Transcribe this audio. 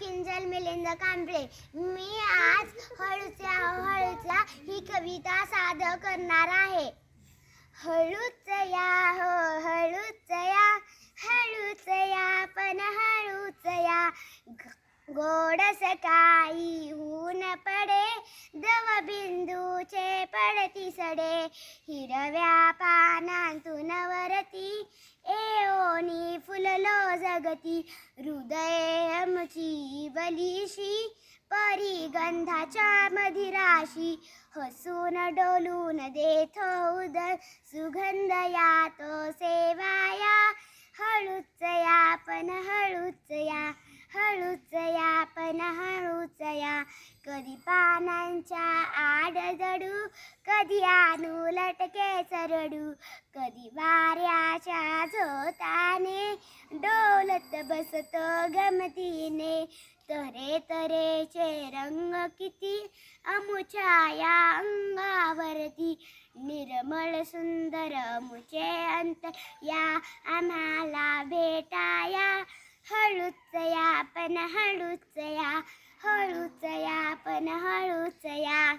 किंजल मिलिंद कांबळे. मी आज हळूच्या हळूच्या ही कविता सादर करणार आहे. हळूच या हो हळूच या हळूच या पण हळूच या. गोड सकाळी ऊन पडे दव बिंदूचे पडती सडे. हिरव्या पानांतून वरती एओनी फुललो जगती. हृदय आमची परी परिगंधाच्या मधिराशी हसून डोलून देथ उदर सुगंध यातो सेवाया हळूच या पण हळूच या हळूच या पण हळूच या कधी पानांच्या आड जडू कधी आणू लटके सरडू कधी वाऱ्याच्या झोताने डोलत बसतो गमतीने तरे तरेचे रंग किती? अमुछाया या अंगावरती निर्मळ सुंदर अमुचे अंत या आम्हाला भेटाया. हळूच या पण हळूच या हळूच या पण हळूच या.